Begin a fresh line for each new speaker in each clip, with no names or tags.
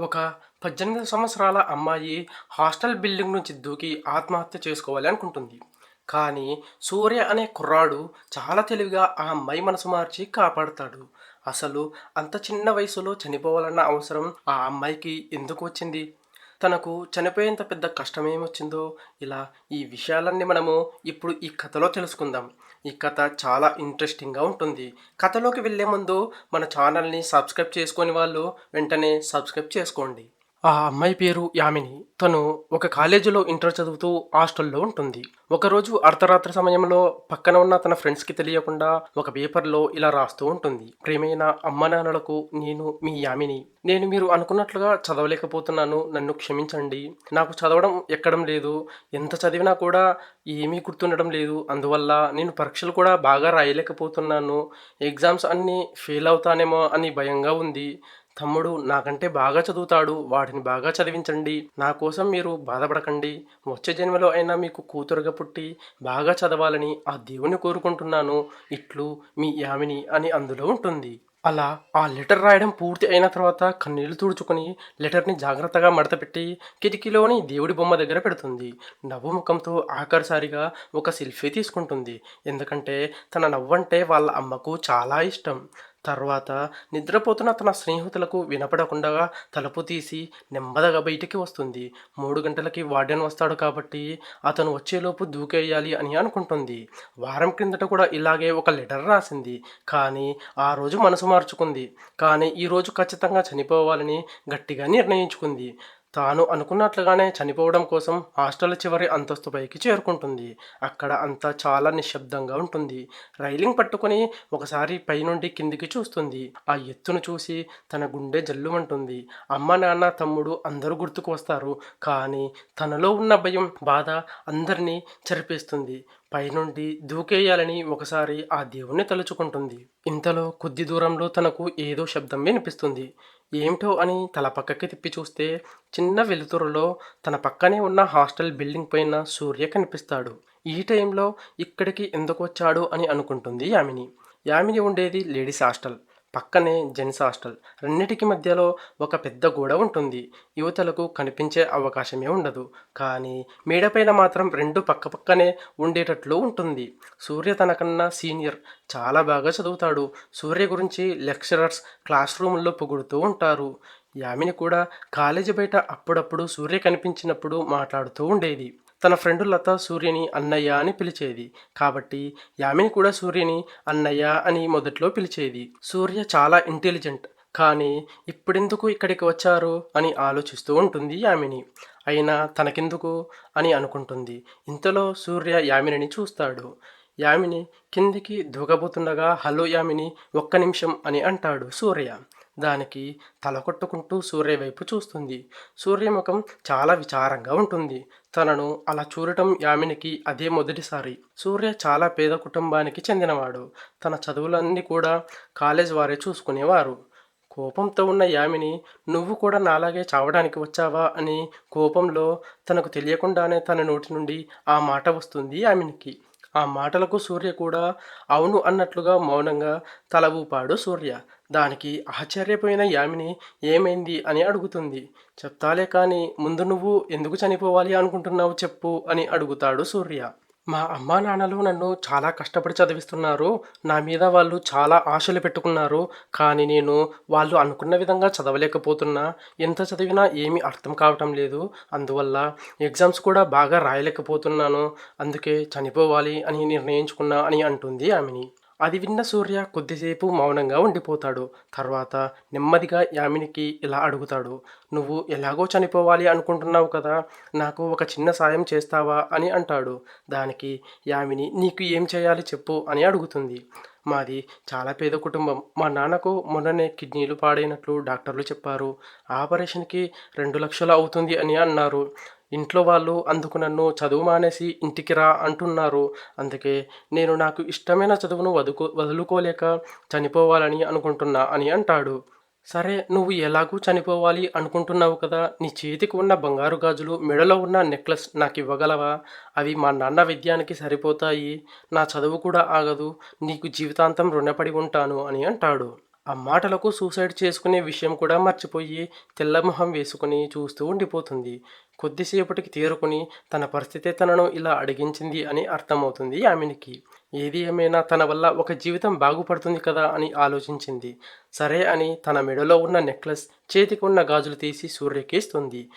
ఒక పద్దెనిమిది సంవత్సరాల అమ్మాయి హాస్టల్ బిల్డింగ్ నుంచి దూకి ఆత్మహత్య చేసుకోవాలి అనుకుంటుంది. కానీ సూర్య అనే కుర్రాడు చాలా తెలివిగా ఆ అమ్మాయి మనసు మార్చి కాపాడుతాడు. అసలు అంత చిన్న వయసులో చనిపోవాలన్న అవసరం ఆ అమ్మాయికి ఎందుకు వచ్చింది? తనకు చనిపోయేంత పెద్ద కష్టం ఏమొచ్చిందో ఇలా ఈ విషయాలన్నీ మనము ఇప్పుడు ఈ కథలో తెలుసుకుందాం. ఈ కథ చాలా ఇంట్రెస్టింగ్గా ఉంటుంది. కథలోకి వెళ్ళే ముందు మన ఛానల్ని సబ్స్క్రైబ్ చేసుకొని వాళ్ళు వెంటనే సబ్స్క్రైబ్ చేసుకోండి. ఆ అమ్మాయి పేరు యామిని. తను ఒక కాలేజీలో ఇంటర్ చదువుతూ హాస్టల్లో ఉంటుంది. ఒకరోజు అర్ధరాత్రి సమయంలో పక్కన ఉన్న తన ఫ్రెండ్స్కి తెలియకుండా ఒక పేపర్లో ఇలా రాస్తూ ఉంటుంది. ప్రేమైన అమ్మ నాన్నలకు నేను మీ యామిని. నేను మీరు అనుకున్నట్లుగా చదవలేకపోతున్నాను. నన్ను క్షమించండి. నాకు చదవడం ఎక్కడం లేదు. ఎంత చదివినా కూడా ఏమీ గుర్తుండడం లేదు. అందువల్ల నేను పరీక్షలు కూడా బాగా రాయలేకపోతున్నాను. ఎగ్జామ్స్ అన్నీ ఫెయిల్ అవుతానేమో అని భయంగా ఉంది. తమ్ముడు నాకంటే బాగా చదువుతాడు వాడిని బాగా చదివించండి. నా కోసం మీరు బాధపడకండి. వచ్చే జన్మలో అయినా మీకు కూతురుగా పుట్టి బాగా చదవాలని ఆ దేవుని కోరుకుంటున్నాను. ఇట్లు మీ యామిని అని అందులో ఉంటుంది. అలా ఆ లెటర్ రాయడం పూర్తి అయిన తర్వాత కన్నీళ్ళు తుడుచుకొని లెటర్ని జాగ్రత్తగా మడతపెట్టి కిటికీలోని దేవుడి బొమ్మ దగ్గర పెడుతుంది. నవ్వు ముఖంతో ఆఖరిసారిగా ఒక సెల్ఫీ తీసుకుంటుంది. ఎందుకంటే తన నవ్వంటే వాళ్ళ అమ్మకు చాలా ఇష్టం. తర్వాత నిద్రపోతున్న తన స్నేహితులకు వినపడకుండా తలుపు తీసి నెమ్మదిగా బయటికి వస్తుంది. మూడు గంటలకి వార్డెన్ వస్తాడు కాబట్టి అతను వచ్చేలోపు దూకేయాలి అని అనుకుంటుంది. వారం క్రిందట కూడా ఇలాగే ఒక లెటర్ రాసింది. కానీ ఆ రోజు మనసు మార్చుకుంది. కానీ ఈరోజు ఖచ్చితంగా చనిపోవాలని గట్టిగా నిర్ణయించుకుంది. తాను అనుకున్నట్లుగానే చనిపోవడం కోసం హాస్టల్ చివరి అంతస్తు పైకి చేరుకుంటుంది. అక్కడ అంతా చాలా నిశ్శబ్దంగా ఉంటుంది. రైలింగ్ పట్టుకొని ఒకసారి పైనుండి కిందికి చూస్తుంది. ఆ ఎత్తును చూసి తన గుండె జల్లుమంటుంది. అమ్మ నాన్న తమ్ముడు అందరూ గుర్తుకు వస్తారు. కానీ తనలో ఉన్న భయం బాధ అందరినీ చెరిపేస్తుంది. పైనుండి దూకేయాలని ఒకసారి ఆ దేవుణ్ణి తలుచుకుంటుంది. ఇంతలో కొద్ది దూరంలో తనకు ఏదో శబ్దం వినిపిస్తుంది. ఏమిటో అని తల పక్కకి తిప్పి చూస్తే చిన్న వెలుతురులో తన పక్కనే ఉన్న హాస్టల్ బిల్డింగ్ పైన సూర్య కనిపిస్తాడు. ఈ టైంలో ఇక్కడికి ఎందుకు వచ్చాడు అని అనుకుంటుంది యామిని. యామిని ఉండేది లేడీస్ హాస్టల్. పక్కనే జెంట్స్ హాస్టల్. రెండిటికి మధ్యలో ఒక పెద్ద గోడ ఉంటుంది. యువతలకు కనిపించే అవకాశమే ఉండదు. కానీ మేడపైన మాత్రం రెండు పక్క పక్కనే ఉండేటట్లు ఉంటుంది. సూర్య తనకన్నా సీనియర్ చాలా బాగా చదువుతాడు. సూర్య గురించి లెక్చరర్స్ క్లాస్ రూమ్లో పొగుడుతూ ఉంటారు. యామిని కూడా కాలేజీ బయట అప్పుడప్పుడు సూర్య కనిపించినప్పుడు మాట్లాడుతూ ఉండేది. తన ఫ్రెండ్ లత సూర్యని అన్నయ్య అని పిలిచేది. కాబట్టి యామిని కూడా సూర్యని అన్నయ్య అని మొదట్లో పిలిచేది. సూర్య చాలా ఇంటెలిజెంట్. కానీ ఇప్పుడెందుకు ఇక్కడికి వచ్చారు? అని ఆలోచిస్తూ ఉంటుంది యామిని. అయినా తనకెందుకు? అని అనుకుంటుంది. ఇంతలో సూర్య యామినిని చూస్తాడు. యామిని కిందికి దూకబోతుండగా హలో యామిని ఒక్క నిమిషం అని అంటాడు సూర్య. దానికి తల కొట్టుకుంటూ సూర్య వైపు చూస్తుంది. సూర్యముఖం చాలా విచారంగా ఉంటుంది. తనను అలా చూడటం యామినికి అదే మొదటిసారి. సూర్య చాలా పేద కుటుంబానికి చెందినవాడు. తన చదువులన్నీ కూడా కాలేజ్ వారే చూసుకునేవారు. కోపంతో ఉన్న యామిని నువ్వు కూడా నాలాగే చావడానికి వచ్చావా? అని కోపంలో తనకు తెలియకుండానే తన నోటి నుండి ఆ మాట వస్తుంది యామినికి. ఆ మాటలకు సూర్య కూడా అవును అన్నట్లుగా మౌనంగా తల ఊపాడు సూర్య. దానికి ఆశ్చర్యపోయిన యామిని ఏమైంది అని అడుగుతుంది. చెప్తాలే కానీ ముందు నువ్వు ఎందుకు చనిపోవాలి అనుకుంటున్నావు చెప్పు అని అడుగుతాడు సూర్య. మా అమ్మా నాన్నలు నన్ను చాలా కష్టపడి చదివిస్తున్నారు. నా మీద వాళ్ళు చాలా ఆశలు పెట్టుకున్నారు. కానీ నేను వాళ్ళు అనుకున్న విధంగా చదవలేకపోతున్నా. ఎంత చదివినా ఏమీ అర్థం కావటం లేదు. అందువల్ల ఎగ్జామ్స్ కూడా బాగా రాయలేకపోతున్నాను. అందుకే చనిపోవాలి అని నిర్ణయించుకున్నా అని అంటుంది ఆమెని అది విన్న సూర్య కొద్దిసేపు మౌనంగా ఉండిపోతాడు. తర్వాత నెమ్మదిగా యామినికి ఇలా అడుగుతాడు. నువ్వు ఎలాగో చనిపోవాలి అనుకుంటున్నావు కదా? నాకు ఒక చిన్న సాయం చేస్తావా? అని అంటాడు. దానికి యామిని నీకు ఏం చేయాలి చెప్పు అని అడుగుతుంది. మాది చాలా పేద కుటుంబం. మా నాన్నకు మొన్ననే కిడ్నీలు పాడైనట్లు డాక్టర్లు చెప్పారు. ఆపరేషన్కి రెండు లక్షలు అవుతుంది అని అన్నారు. ఇంట్లో వాళ్ళు అందుకు నన్ను చదువు మానేసి ఇంటికి రా అంటున్నారు. అందుకే నేను నాకు ఇష్టమైన చదువును వదుకు వదులుకోలేక చనిపోవాలని అనుకుంటున్నా అని అంటాడు. సరే నువ్వు ఎలాగూ చనిపోవాలి అనుకుంటున్నావు కదా? నీ చేతికి ఉన్న బంగారు గాజులు మెడలో ఉన్న నెక్లెస్ నాకు ఇవ్వగలవా అవి మా నాన్న విద్యానికి సరిపోతాయి. నా చదువు కూడా ఆగదు. నీకు జీవితాంతం రుణపడి ఉంటాను అని అంటాడు. ఆ మాటలకు సూసైడ్ చేసుకునే విషయం కూడా మర్చిపోయి తెల్లమొహం వేసుకుని చూస్తూ ఉండిపోతుంది. కొద్దిసేపటికి తీరుకుని తన పరిస్థితి తనను ఇలా అడిగించింది అని అర్థమవుతుంది ఆమెనికి ఏది ఏమైనా తన వల్ల ఒక జీవితం బాగుపడుతుంది కదా అని ఆలోచించింది. సరే అని తన మెడలో ఉన్న నెక్లెస్ చేతికి ఉన్న గాజులు తీసి సూర్యకి ఇస్తుంది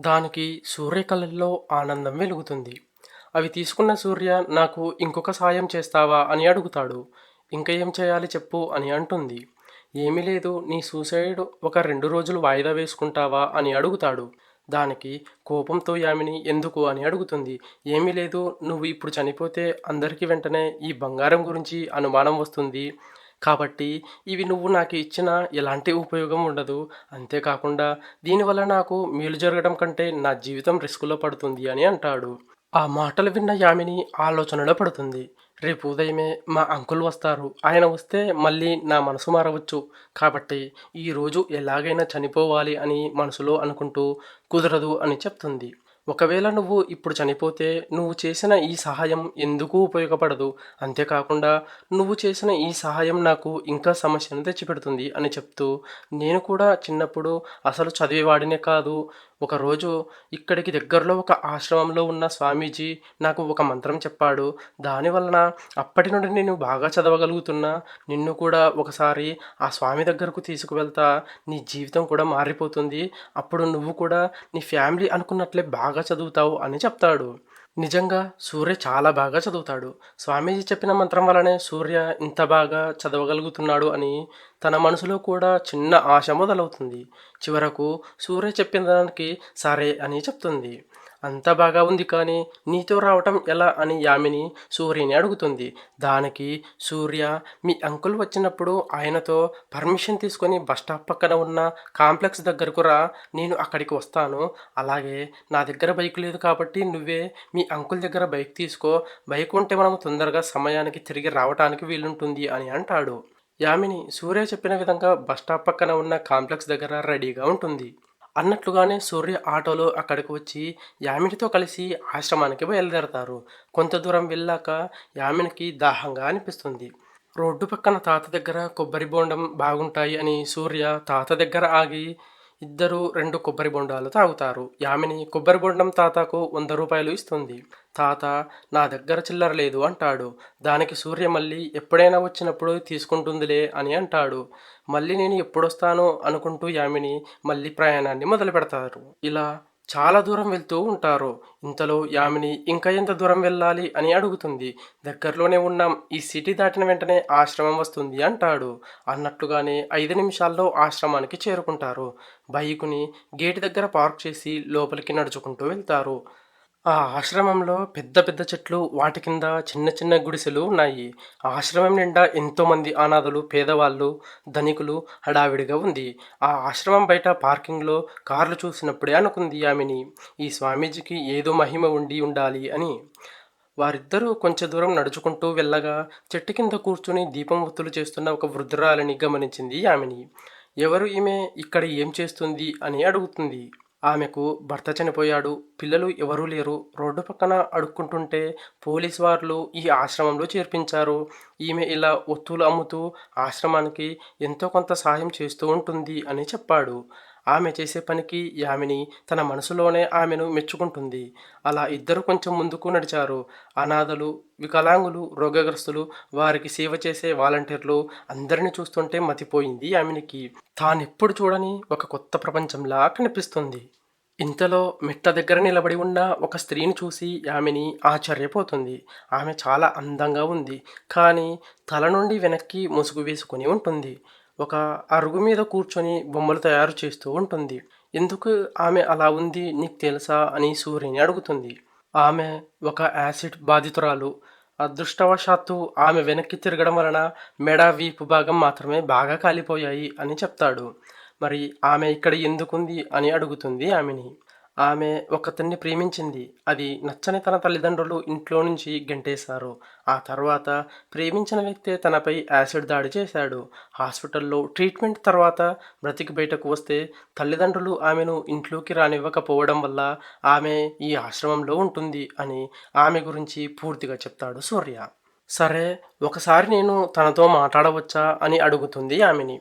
దానికి సూర్యకళల్లో ఆనందం వెలుగుతుంది. అవి తీసుకున్న సూర్య నాకు ఇంకొక సాయం చేస్తావా? అని అడుగుతాడు. ఇంకా ఏం చేయాలి చెప్పు అని అంటుంది. ఏమీ లేదు నీ సూసైడ్ ఒక రెండు రోజులు వాయిదా వేసుకుంటావా? అని అడుగుతాడు. దానికి కోపంతో యామిని ఎందుకు అని అడుగుతుంది. ఏమీ లేదు నువ్వు ఇప్పుడు చనిపోతే అందరికీ వెంటనే ఈ బంగారం గురించి అనుమానం వస్తుంది. కాబట్టి ఇవి నువ్వు నాకు ఇచ్చిన ఎలాంటి ఉపయోగం ఉండదు. అంతేకాకుండా దీనివల్ల నాకు మేలు జరగడం కంటే నా జీవితం రిస్కులో పడుతుంది అని అంటాడు. ఆ మాటలు విన్న యామిని ఆలోచనలో పడుతుంది. రేపు ఉదయమే మా అంకుల్ వస్తారు. ఆయన వస్తే మళ్ళీ నా మనసు మారవచ్చు. కాబట్టి ఈరోజు ఎలాగైనా చనిపోవాలి అని మనసులో అనుకుంటూ కుదరదు అని చెప్తుంది. ఒకవేళ నువ్వు ఇప్పుడు చనిపోతే నువ్వు చేసిన ఈ సహాయం ఎందుకు ఉపయోగపడదు? అంతేకాకుండా నువ్వు చేసిన ఈ సహాయం నాకు ఇంకా సమస్యను తెచ్చిపెడుతుంది అని చెప్తూ నేను కూడా చిన్నప్పుడు అసలు చదివేవాడినే కాదు. ఒకరోజు ఇక్కడికి దగ్గరలో ఒక ఆశ్రమంలో ఉన్న స్వామీజీ నాకు ఒక మంత్రం చెప్పాడు. దానివలన అప్పటి నుండి నేను బాగా చదవగలుగుతున్నా. నిన్ను కూడా ఒకసారి ఆ స్వామి దగ్గరకు తీసుకువెళ్తా. నీ జీవితం కూడా మారిపోతుంది. అప్పుడు నువ్వు కూడా నీ ఫ్యామిలీ అనుకున్నట్లే బాగా చదువుతావు అని చెప్తాడు. నిజంగా సూర్య చాలా బాగా చదువుతాడు. స్వామీజీ చెప్పిన మంత్రం వలనే సూర్య ఇంత బాగా చదవగలుగుతున్నాడు అని తన మనసులో కూడా చిన్న ఆశ మొదలవుతుంది. చివరకు సూర్య చెప్పిన దానికి సరే అని చెప్తుంది. అంత బాగా ఉంది కానీ నీతో రావటం ఎలా అని యామిని సూర్యని అడుగుతుంది. దానికి సూర్య మీ అంకుల్ వచ్చినప్పుడు ఆయనతో పర్మిషన్ తీసుకొని బస్ స్టాప్ పక్కన ఉన్న కాంప్లెక్స్ దగ్గరకు రా నేను అక్కడికి వస్తాను. అలాగే నా దగ్గర బైక్ లేదు కాబట్టి నువ్వే మీ అంకుల్ దగ్గర బైక్ తీసుకో. బైక్ ఉంటే మనం తొందరగా సమయానికి తిరిగి రావడానికి వీలుంటుంది అని అంటాడు. యామిని సూర్య చెప్పిన విధంగా బస్ స్టాప్ పక్కన ఉన్న కాంప్లెక్స్ దగ్గర రెడీగా ఉంటుంది. అన్నట్లుగానే సూర్య ఆటోలో అక్కడికి వచ్చి యామినితో కలిసి ఆశ్రమానికి బయలుదేరతారు. కొంత దూరం వెళ్ళాక యామినికి దాహంగా అనిపిస్తుంది. రోడ్డు పక్కన తాత దగ్గర కొబ్బరి బోండం బాగుంటాయి అని సూర్య తాత దగ్గర ఆగి ఇద్దరు రెండు కొబ్బరి బొండాలు తాగుతారు. యామిని కొబ్బరి బొండం తాతకు వంద రూపాయలు ఇస్తుంది. తాత నా దగ్గర చిల్లర లేదు అంటాడు. దానికి సూర్య మళ్ళీ ఎప్పుడైనా వచ్చినప్పుడు తీసుకుంటుందిలే అని అంటాడు. మళ్ళీ నేను ఎప్పుడొస్తానో అనుకుంటూ యామిని మళ్ళీ ప్రయాణాన్ని మొదలు పెడతారు. ఇలా చాలా దూరం వెళ్తూ ఉంటారు. ఇంతలో యామిని ఇంకా ఎంత దూరం వెళ్ళాలి? అని అడుగుతుంది. దగ్గరలోనే ఉన్నాం. ఈ సిటీ దాటిన వెంటనే ఆశ్రమం వస్తుంది అంటాడు. అన్నట్లుగానే ఐదు నిమిషాల్లో ఆశ్రమానికి చేరుకుంటారు. బైకుని గేటు దగ్గర పార్క్ చేసి లోపలికి నడుచుకుంటూ వెళ్తారు. ఆ ఆశ్రమంలో పెద్ద పెద్ద చెట్లు వాటి కింద చిన్న చిన్న గుడిసెలు ఉన్నాయి. ఆ ఆశ్రమం నిండా ఎంతోమంది అనాథలు పేదవాళ్ళు ధనికులు హడావిడిగా ఉంది. ఆ ఆశ్రమం బయట పార్కింగ్లో కార్లు చూసినప్పుడే అనుకుంది ఆమెని. ఈ స్వామీజీకి ఏదో మహిమ ఉండి ఉండాలి అని. వారిద్దరూ కొంచెం దూరం నడుచుకుంటూ వెళ్ళగా చెట్టు కింద కూర్చుని దీపం ఒత్తులు చేస్తున్న ఒక వృద్ధురాలని గమనించింది ఆమెని. ఎవరు ఈమె? ఇక్కడ ఏం చేస్తుంది? అని అడుగుతుంది. ఆమెకు భర్త చనిపోయాడు. పిల్లలు ఎవరూ లేరు. రోడ్డు పక్కన అడుక్కుంటుంటే పోలీస్ వారు ఈ ఆశ్రమంలో చేర్పించారు. ఈమె ఇలా ఒత్తులు అమ్ముతూ ఆశ్రమానికి ఎంతో కొంత సాయం చేస్తూ ఉంటుంది అని చెప్పాడు. ఆమె చేసే పనికి యామిని తన మనసులోనే ఆమెను మెచ్చుకుంటుంది. అలా ఇద్దరు కొంచెం ముందుకు నడిచారు. అనాథలు వికలాంగులు రోగగ్రస్తులు వారికి సేవ చేసే వాలంటీర్లు అందరిని చూస్తుంటే మతిపోయింది ఆమెనికి. తానెప్పుడు చూడని ఒక కొత్త ప్రపంచంలా కనిపిస్తుంది. ఇంతలో మిట్ట దగ్గర నిలబడి ఉన్న ఒక స్త్రీని చూసి ఆమెని ఆశ్చర్యపోతుంది. ఆమె చాలా అందంగా ఉంది. కానీ తల నుండి వెనక్కి ముసుగు వేసుకుని ఉంటుంది. ఒక అరుగు మీద కూర్చొని బొమ్మలు తయారు చేస్తూ ఉంటుంది. ఎందుకు ఆమె అలా ఉంది నీకు తెలుసా అని సూర్యుని అడుగుతుంది. ఆమె ఒక యాసిడ్ బాధితురాలు. అదృష్టవశాత్తు ఆమె వెనక్కి తిరగడం వలన మెడ వీపు భాగం మాత్రమే బాగా కాలిపోయాయి అని చెప్తాడు. మరి ఆమె ఇక్కడ ఎందుకుంది అని అడుగుతుంది ఆమెని ఆమె ఒకతన్ని ప్రేమించింది. అది నచ్చని తన తల్లిదండ్రులు ఇంట్లో నుంచి గెంటేశారు. ఆ తర్వాత ప్రేమించిన వ్యక్తే తనపై యాసిడ్ దాడి చేశాడు. హాస్పిటల్లో ట్రీట్మెంట్ తర్వాత బ్రతికి బయటకు వస్తే తల్లిదండ్రులు ఆమెను ఇంట్లోకి రానివ్వకపోవడం వల్ల ఆమె ఈ ఆశ్రమంలో ఉంటుంది అని ఆమె గురించి పూర్తిగా చెప్తాడు సూర్య. సరే ఒకసారి నేను తనతో మాట్లాడవచ్చా అని అడుగుతుంది ఆమెని.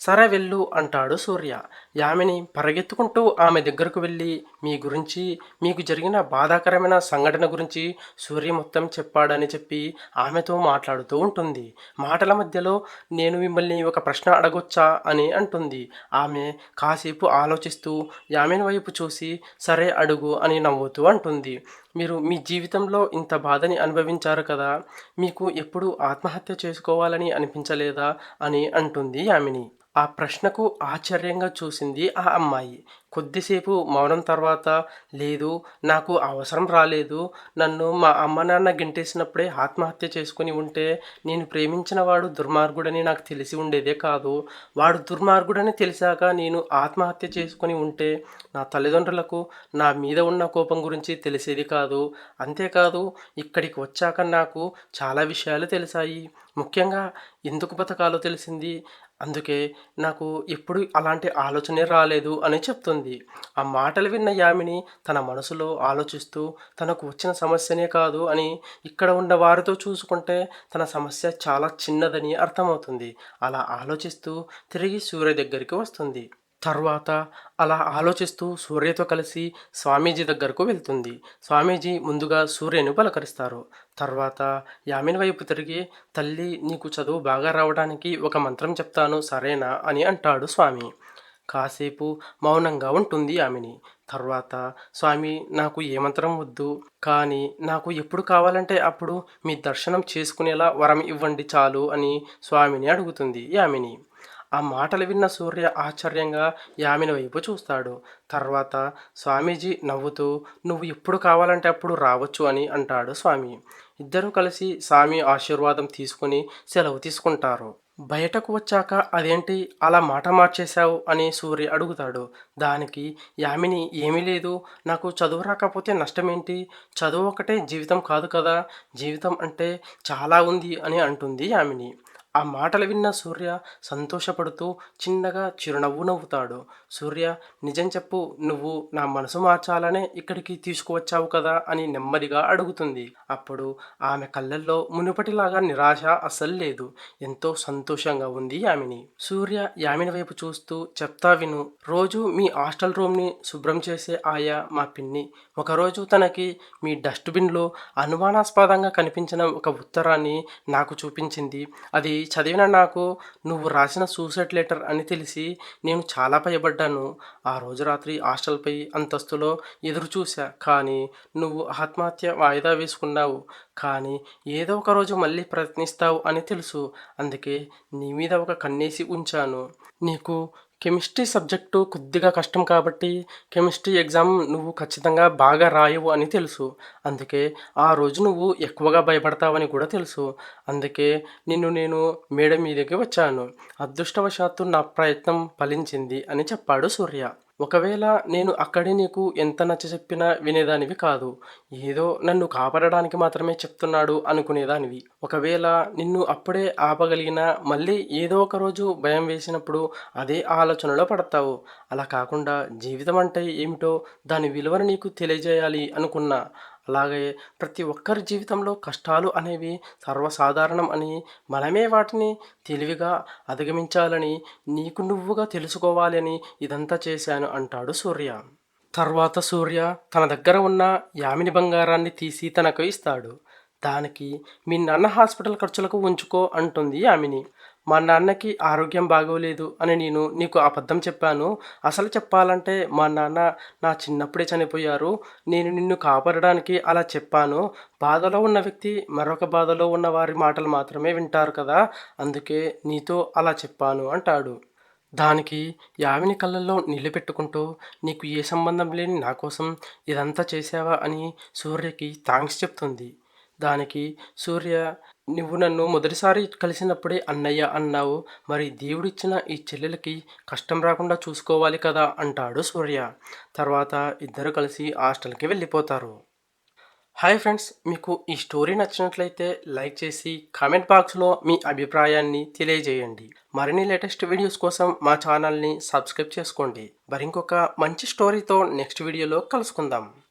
సరే వెళ్ళు అంటాడు సూర్య. యామిని పరిగెత్తుకుంటూ ఆమె దగ్గరకు వెళ్ళి మీ గురించి మీకు జరిగిన బాధాకరమైన సంఘటన గురించి సూర్య మొత్తం చెప్పాడని చెప్పి ఆమెతో మాట్లాడుతూ ఉంటుంది. మాటల మధ్యలో నేను మిమ్మల్ని ఒక ప్రశ్న అడగొచ్చా? అని అంటుంది. ఆమె కాసేపు ఆలోచిస్తూ యామిని వైపు చూసి సరే అడుగు అని నవ్వుతూ అంటుంది. మీరు మీ జీవితంలో ఇంత బాధని అనుభవించారు కదా మీకు ఎప్పుడు ఆత్మహత్య చేసుకోవాలని అనిపించలేదా? అని అంటుంది యామిని. ఆ ప్రశ్నకు ఆశ్చర్యంగా చూసింది ఆ అమ్మాయి. కొద్దిసేపు మౌనం తర్వాత లేదు నాకు అవసరం రాలేదు. నన్ను మా అమ్మ నాన్న గెంటేసినప్పుడే ఆత్మహత్య చేసుకుని ఉంటే నేను ప్రేమించిన వాడు దుర్మార్గుడని నాకు తెలిసి ఉండేదే కాదు. వాడు దుర్మార్గుడని తెలిసాక నేను ఆత్మహత్య చేసుకుని ఉంటే నా తల్లిదండ్రులకు నా మీద ఉన్న కోపం గురించి తెలిసేది కాదు. అంతేకాదు ఇక్కడికి వచ్చాక నాకు చాలా విషయాలు తెలిసాయి. ముఖ్యంగా ఎందుకు బతకాలో తెలిసింది? అందుకే నాకు ఎప్పుడు అలాంటి ఆలోచనే రాలేదు అని చెప్తుంది. ఆ మాటలు విన్న యామిని తన మనసులో ఆలోచిస్తూ తనకు వచ్చిన సమస్యనే కాదు అని ఇక్కడ ఉన్న వారితో చూసుకుంటే తన సమస్య చాలా చిన్నదని అర్థమవుతుంది. అలా ఆలోచిస్తూ తిరిగి సూర్య దగ్గరికి వస్తుంది. తర్వాత అలా ఆలోచిస్తూ సూర్యతో కలిసి స్వామీజీ దగ్గరకు వెళ్తుంది. స్వామీజీ ముందుగా సూర్యను పలకరిస్తారు. తర్వాత యామిని వైపు తిరిగి తల్లి నీకు చదువు బాగా రావడానికి ఒక మంత్రం చెప్తాను సరేనా? అని అంటాడు స్వామి. కాసేపు మౌనంగా ఉంటుంది ఆమెని తర్వాత స్వామి నాకు ఏ మంత్రం వద్దు కానీ నాకు ఎప్పుడు కావాలంటే అప్పుడు మీ దర్శనం చేసుకునేలా వరం ఇవ్వండి చాలు అని స్వామిని అడుగుతుంది యామిని. ఆ మాటలు విన్న సూర్య ఆశ్చర్యంగా యామిని వైపు చూస్తాడు. తర్వాత స్వామీజీ నవ్వుతూ నువ్వు ఎప్పుడు కావాలంటే అప్పుడు రావచ్చు అని అంటాడు స్వామి. ఇద్దరూ కలిసి స్వామి ఆశీర్వాదం తీసుకుని సెలవు తీసుకుంటారు. బయటకు వచ్చాక అదేంటి అలా మాట మార్చేశావు అని సూర్య అడుగుతాడు. దానికి యామిని ఏమీ లేదు. నాకు చదువు రాకపోతే నష్టమేంటి? చదువు ఒకటే జీవితం కాదు కదా. జీవితం అంటే చాలా ఉంది అని అంటుంది యామిని. ఆ మాటలు విన్న సూర్య సంతోషపడుతూ చిన్నగా చిరునవ్వు నవ్వుతాడు. సూర్య నిజం చెప్పు నువ్వు నా మనసు మార్చాలనే ఇక్కడికి తీసుకువచ్చావు కదా అని నెమ్మదిగా అడుగుతుంది. అప్పుడు ఆమె కళ్ళల్లో మునుపటిలాగా నిరాశ అస్సలు లేదు. ఎంతో సంతోషంగా ఉంది యామిని. సూర్య యామిని వైపు చూస్తూ చెప్తా విను రోజు మీ హాస్టల్ రూమ్ని శుభ్రం చేసే ఆయా మా పిన్ని. ఒకరోజు తనకి మీ డస్ట్బిన్లో అనుమానాస్పదంగా కనిపించిన ఒక ఉత్తరాన్ని నాకు చూపించింది. అది చదివిన నాకు నువ్వు రాసిన సూసైడ్ లెటర్ అని తెలిసి నేను చాలా భయపడ్డాను ఆ రోజు రాత్రి హాస్టల్పై అంతస్తులో ఎదురుచూశా. కానీ నువ్వు ఆత్మహత్య వాయిదా వేసుకున్నావు. కానీ ఏదో ఒక రోజు మళ్ళీ ప్రయత్నిస్తావు అని తెలుసు. అందుకే నీ మీద ఒక కన్నేసి ఉంచాను. నీకు కెమిస్ట్రీ సబ్జెక్టు కొద్దిగా కష్టం కాబట్టి కెమిస్ట్రీ ఎగ్జామ్ నువ్వు ఖచ్చితంగా బాగా రాయవు అని తెలుసు. అందుకే ఆ రోజు నువ్వు ఎక్కువగా భయపడతావని కూడా తెలుసు. అందుకే నిన్ను నేను మేడం మీదకి వచ్చాను. అదృష్టవశాత్తు నా ప్రయత్నం ఫలించింది అని చెప్పాడు సూర్య. ఒకవేళ నేను అక్కడే నీకు ఎంత నచ్చ చెప్పినా వినేదానివి కాదు. ఏదో నన్ను కాపాడడానికి మాత్రమే చెప్తున్నాడు అనుకునేదానివి. ఒకవేళ నిన్ను అప్పుడే ఆపగలిగినా మళ్ళీ ఏదో ఒక రోజు భయం వేసినప్పుడు అదే ఆలోచనలో పడతావు. అలా కాకుండా జీవితం అంటే ఏమిటో దాని విలువను నీకు తెలియజేయాలి అనుకున్నా. అలాగే ప్రతి ఒక్కరి జీవితంలో కష్టాలు అనేవి సర్వసాధారణం అని మనమే వాటిని తెలివిగా అధిగమించాలని నీకు నువ్వుగా తెలుసుకోవాలని ఇదంతా చేశాను అంటాడు సూర్య. తర్వాత సూర్య తన దగ్గర ఉన్న యామిని బంగారాన్ని తీసి తనకు ఇస్తాడు. దానికి మీ నాన్న హాస్పిటల్ ఖర్చులకు ఉంచుకో అంటుంది యామిని. మా నాన్నకి ఆరోగ్యం బాగోలేదు అని నేను నీకు అబద్ధం చెప్పాను. అసలు చెప్పాలంటే మా నాన్న నా చిన్నప్పుడే చనిపోయారు. నేను నిన్ను కాపాడడానికి అలా చెప్పాను. బాధలో ఉన్న వ్యక్తి మరొక బాధలో ఉన్న వారి మాటలు మాత్రమే వింటారు కదా. అందుకే నీతో అలా చెప్పాను అంటాడు. దానికి యామిని కళ్ళల్లో నీళ్ళు పెట్టుకుంటూ నీకు ఏ సంబంధం లేని నా కోసం ఇదంతా చేసావా అని సూర్యకి థ్యాంక్స్ చెప్తుంది. దానికి సూర్య నువ్వు నన్ను మొదటిసారి కలిసినప్పుడే అన్నయ్య అన్నావు. మరి దేవుడిచ్చిన ఈ చెల్లెలకి కష్టం రాకుండా చూసుకోవాలి కదా అంటాడు సూర్య. తర్వాత ఇద్దరు కలిసి హాస్టల్కి వెళ్ళిపోతారు. హాయ్ ఫ్రెండ్స్ మీకు ఈ స్టోరీ నచ్చినట్లయితే లైక్ చేసి కామెంట్ బాక్స్లో మీ అభిప్రాయాన్ని తెలియజేయండి. మరిన్ని లేటెస్ట్ వీడియోస్ కోసం మా ఛానల్ని సబ్స్క్రైబ్ చేసుకోండి. మరి ఇంకొక మంచి స్టోరీతో నెక్స్ట్ వీడియోలో కలుసుకుందాం.